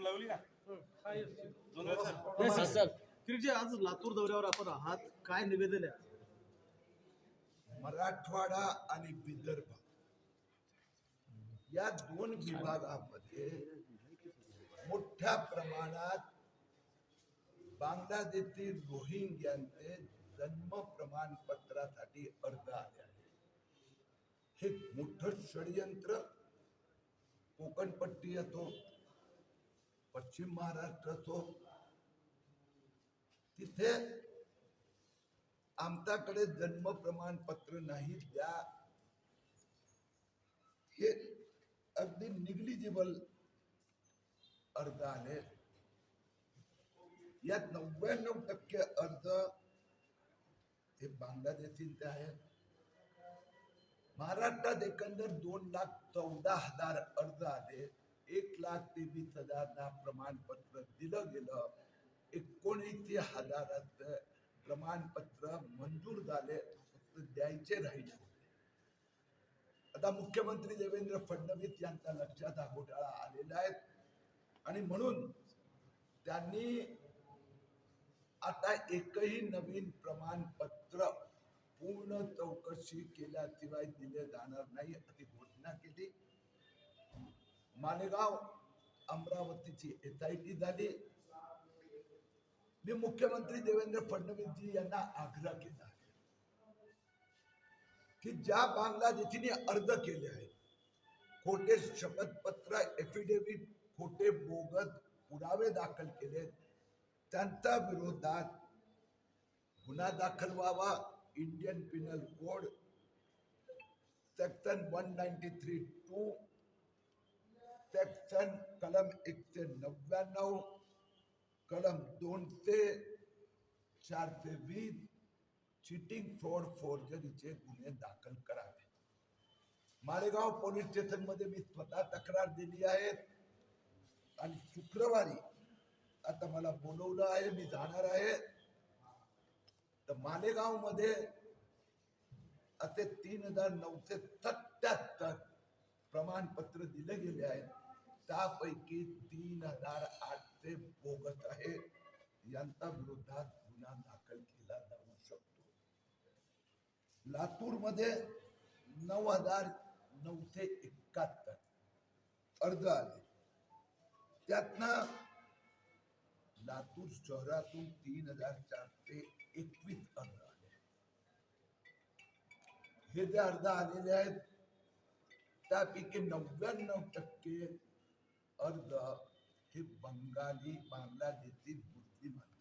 Madam लावली ना? Jondhale sir किरीटजी आज लातूर दौऱ्यावर आपण आहात. काय निवेदन आहे? मराठवाडा आणि विदर्भ. या दोन विभागामध्ये मोठ्या प्रमाणात बांगलादेशी रोहिंग्यांचे जन्म प्रमाणपत्रासाठी अर्ज आले आहे हे मोठं षडयंत्र कोकणपट्टी असो पश्चिम महाराष्ट्र असो तिथे आमच्याकडे जन्म प्रमाणपत्र नाही द्या. हे अगदी निग्लिजिबल अर्ज आले यात नव्याण्णव टक्के अर्ज हे बांगलादेशींचे आहेत महाराष्ट्रात एकंदर दोन लाख चौदा हजार अर्ज आले एक लाख तेवीस हजारना प्रमाणपत्र दिलं गेलं. एकोणऐंशी हजारात प्रमाणपत्र मंजूर झाले फक्त द्यायचे राहिले आता मुख्यमंत्री देवेंद्र फडणवीस यांच्या लक्षात हा घोटाळा आलेला आहे. आणि म्हणून त्यांनी आता एकही नवीन प्रमाणपत्र पूर्ण चौकशी केल्याशिवाय दिले जाणार नाही अशी घोषणा केली. मालेगाव अमरावतीची एसआयटी झाली. मी मुख्यमंत्री देवेंद्र फडणवीसजी यांना आग्रह केला आहे की ज्या बांगलादेशीने अर्ज केले आहेत खोटे शपथपत्र एफिडेव्हिट खोटे बोगस पुरावे दाखल केले त्यांच्या विरोधात गुन्हा दाखल व्हावा Indian penal code section one ninety three two section कलम एकशे नव्याण्णव कलम दोनशे चारशे वीस चिटिंग फ्रॉड फोर्जरीचे गुन्हे दाखल करावे. मालेगाव पोलीस स्टेशनमध्ये मी स्वतः तक्रार दिली आहे. आणि शुक्रवारी आता मला बोलवलं आहे मी जाणार आहे. तर मालेगावमध्ये असे तीन हजार नऊशे सत्याहत्तर प्रमाणपत्र दिले गेले आहेत. त्यापैकी तीन हज़ार आठशे बोगस आहे. यांच्या विरोधात गुन्हा दाखल केला जाऊ शकतो. लातूर नऊ हज़ार नऊशे एकाहत्तर अर्ज़ आले. त्यातनं लातूर शहरातून तीन हज़ार चारशे एकवीस अर्ज़ आले. हे जे अर्ज़ आलेले आहेत, त्यापैकी नव्याण्णव टक्के अर्ध हे बंगाली बांगलादेशी मुस्लिम अर्ज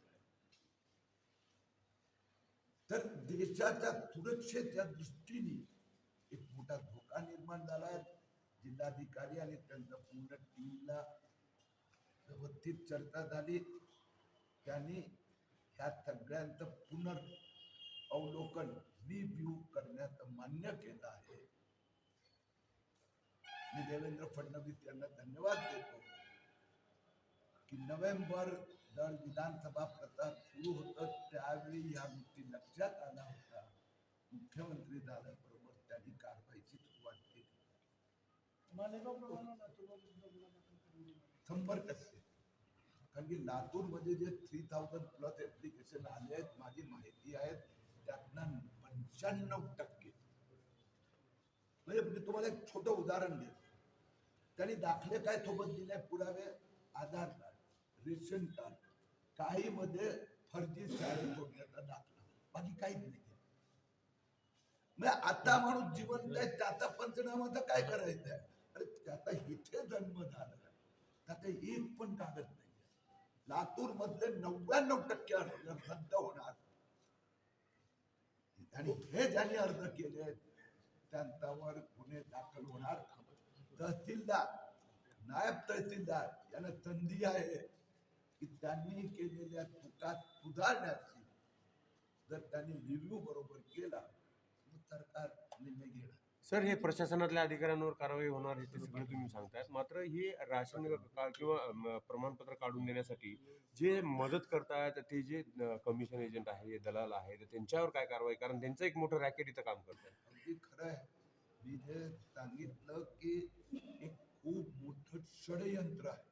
तर देशाच्या सुरक्षेच्या दृष्टीने एक मोठा धोका निर्माण झाला आहे. जिल्हाधिकारी आणि त्यांच्या पूर्ण टीमला व्यवस्थित चर्चा झाली. त्यांनी ह्या सगळ्यांचं पुनर् अवलोकन रिव्ह्यू करण्याचं मान्य केलं आहे. मी देवेंद्र फडणवीस यांना धन्यवाद देतो की नोव्हेंबर जर विधानसभा प्रचार सुरू होत त्यावेळी या गोष्टी लक्षात आला होता. मुख्यमंत्री झाल्याबरोबर त्यांनी कारवाईची सुरुवात केली. शंभर टक्के कारण की लातूरमध्ये जे थ्री थाउजंड प्लस ऍप्लिकेशन आले आहेत माझी माहिती आहे त्यातनं पंच्याण्णव टक्के म्हणजे मी तुम्हाला एक छोटं उदाहरण देतो. त्यांनी दाखले काय थोबत दिले पुरावे? आधार कार्ड रेशन कार्ड काही मध्ये फर्जी शाळेत दाखला. बाकी काहीच नाही. म्हणजे आता माणूस जीवन आहे त्याचा पंचनामा तर काय करायचं आहे अरे त्याचा इथे जन्म झाला त्याचा एक पण कागद नाही लातूर मधले नव्याण्णव टक्के अर्ज रद्द होणार. आणि हे ज्यांनी अर्ज केले त्यांच्यावर गुन्हे दाखल होणार. तहसीलदार नायब तहसीलदार यांना संधी आहे की त्यांनी केलेल्या चुका सुधारण्याची. जर त्यांनी रिव्ह्यू बरोबर केला तर सरकार निर्णय घेणार. सर हे प्रशासनातल्या अधिकाऱ्यांवर कारवाई होणार आहे ते सगळं तुम्ही सांगतायत. मात्र हे राशन किंवा प्रमाणपत्र काढून देण्यासाठी जे मदत करतायत ते जे कमिशन एजंट आहे दलाल आहे तर त्यांच्यावर काय कारवाई? कारण त्यांचं एक मोठं रॅकेट इथं काम करत अगदी खरं आहे. मी जे सांगितलं की एक खूप मोठं षडयंत्र आहे.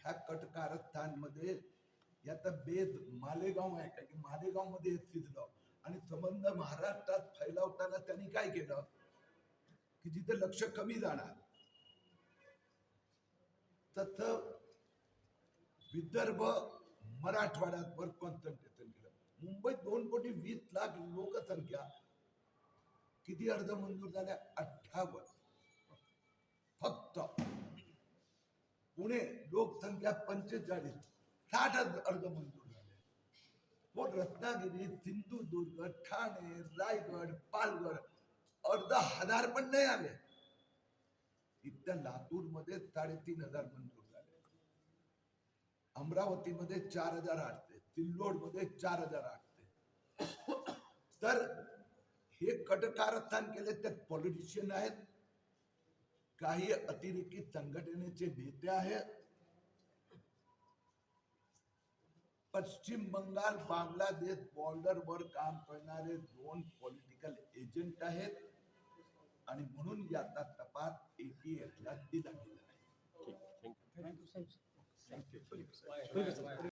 ह्या कटकारस्थानमध्ये याचा बेद मालेगाव आहे. का की मालेगावमध्ये शिजलं. आणि संबंध महाराष्ट्रात फैलावताना त्यांनी काय केलं? की जिथे लक्ष कमी जाणार तथ विदर्भ मराठवाड्यात वर कॉन्सन्ट्रेशन केलं. मुंबईत दोन कोटी वीस लाख लोकसंख्या किती अर्ज मंजूर झाल्या अठ्ठावन्न. फक्त पुणे लोकसंख्या पंचेचाळीस साठ अर्ज मंजूर झाले. मग रत्नागिरी सिंधुदुर्ग ठाणे रायगड पालघर अर्ध हजार पण नाही आले. इथल्या लातूरमध्ये साडेतीन हजार मंजूर झाले. अमरावतीमध्ये चार हजार आठते सिल्लोडमध्ये चार हजार आठते तर हे कटकारस्थान केले ते पॉलिटिशियन आहेत. काही अतिरेकी संघटनेचे नेते आहेत. पश्चिम बंगाल बांगलादेश बॉर्डरवर काम करणारे दोन पॉलिटिकल एजंट आहेत. आणि म्हणून याचा तपास एटीएफ ला दिला गेला आहे.